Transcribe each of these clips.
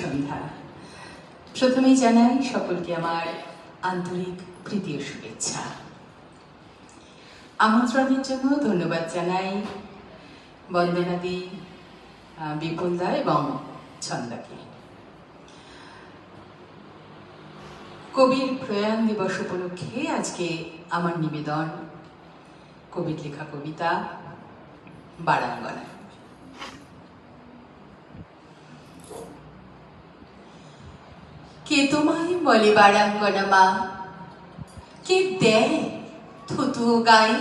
সন্ধ্যা। প্রথমেই জানাই সকলকে আমার আন্তরিক প্রীতি শুভেচ্ছা। আমন্ত্রণের জন্য ধন্যবাদ জানাই বন্দনাদি বিপুলদা এবং ছন্দাকে। কবির প্রয়াণ দিবস উপলক্ষে আজকে আমার নিবেদন কবির লেখা কবিতা বারাঙ্গনা। কে তোমায় বলে বারাঙ্গনা মা কে দেয় থুতু গায়ে?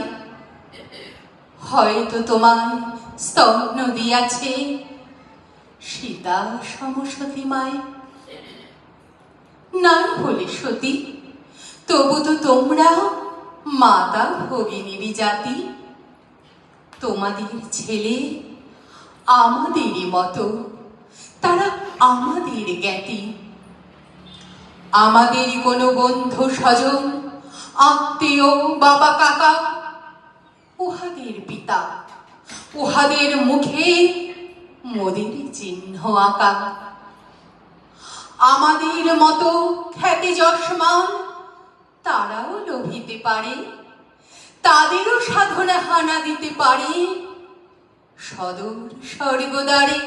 হয়তো তোমায় স্তম্ভ দিয়াছে সীতা সমসতী মায়। না হলে সতী, তবু তো তোমরা মাতা ভগিনীরই জাতি তোমাদের ছেলে আমাদেরই মতো, তারা আমাদের জ্ঞাতি। আমাদেরই কোনো বন্ধু স্বজন, আত্মীয়, বাবা, কাকা, উহাদের পিতা, উহাদের মুখে মোদের চিহ্ন আঁকা। আমাদের মতো খ্যাতি যশমান তারাও লোভিতে পারে, তাদেরও সাধনা হানা দিতে পারে, সদর স্বর্গদ্বারে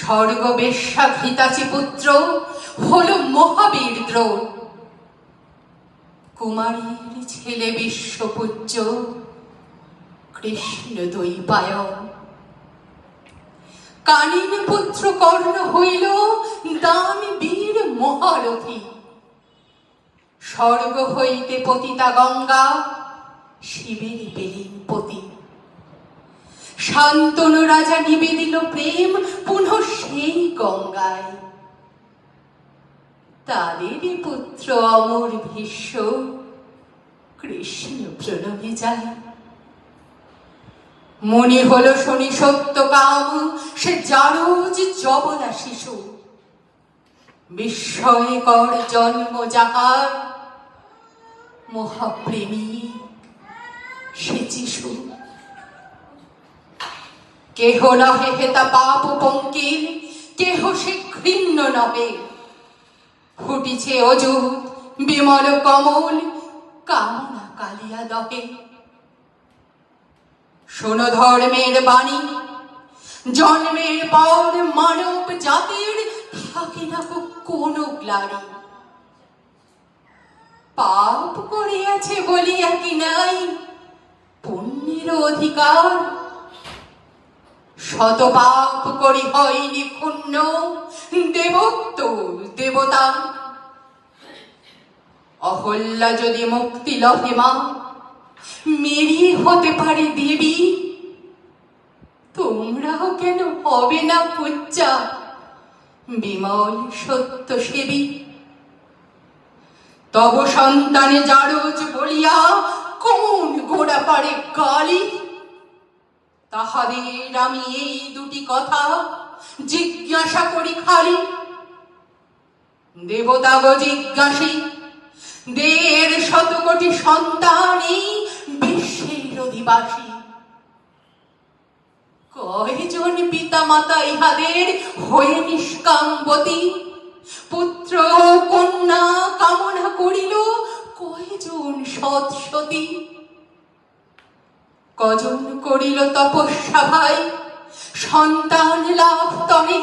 স্বর্গ বেশ্যা ঘৃতাচি পুত্র, হল মহাবীর দ্রোণ। কুমারীর ছেলে বিশ্বপূজ্য, কৃষ্ণ দৈপায়ন কানিন পুত্র কর্ণ হইল দান বীর মহারথী। স্বর্গ হইতে পতিতা গঙ্গা, শিবের পেলেন পতি শান্তনু রাজা নিবেদিল প্রেম, পুনঃ গঙ্গায় তাদেরই পুত্র অমর ভীষ্ম কৃষ্ণ প্রণমে যায়। মনে হলো শনি সত্য কাম, সে জারজ জবনা শিশু। বিস্ময়কর জন্ম যাহার, মহাপ্রেমী সে যিশু। কেহ নহে হেতা পাপ পঙ্কিল কেহ সে ঘৃণ্য নহে ফুটিছে অযুত বিমল কমল, কামনা কালিয়া দহে। শোনো ধর্মের বাণী, জন্মের পর মানব জাতির থাকে না কোনো গ্লানি। পাপ করিয়াছে বলিয়া কি নাই? পুণ্যের অধিকার শত পাপ করি হয়নি ক্ষুণ্ণ। দেবত্ব, দেবতা। অহল্যা যদি মুক্তি মা, মেরি হতে পারে দেবী। তোমরাও কেন হবে না পুচ্চা বিমল সত্য সেবী। তব সন্তানে জারজ বলিয়া, কোন গোড়া পারে গালি তাহাদের আমি এই দুটি কথা জিজ্ঞাসা করি খালি। দেবতাগ জিজ্ঞাসী দের শত কোটি সন্তানই বিশ্বের অধিবাসী। কয়জন পিতা মাতা ইহাদের হয়ে নিষ্কামবতী? পুত্র কন্যা কামনা করিল, কয়জন সৎ সতী কজন করিল তপস্যা ভাই সন্তান লাভ তনে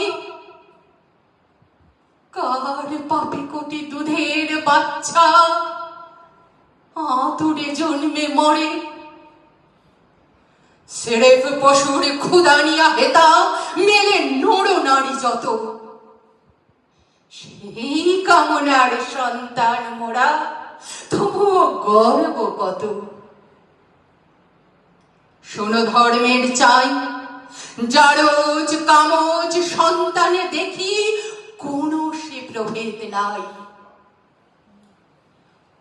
কার পাপে কোটি দুধের বাচ্চা? আতুরে জন্মে মরে। সেরেফ পশুর ক্ষুদানিয়া হেতা মেলে নোড়ো নারী যত। সেই কামনার সন্তান মোরা, তবুও গর্ব কত শোনো ধর্মের চাই। জারজ কামজ সন্তানে দেখি, কোনো সে প্রভেদ নাই।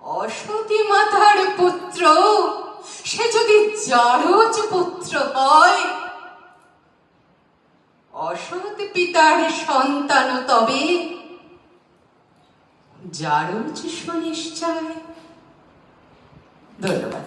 অসতী মাতার পুত্র, সে যদি জারজ পুত্র হয়, অসৎ পিতার সন্তান তবে জারজ সুনিশ্চয়। ধন্যবাদ।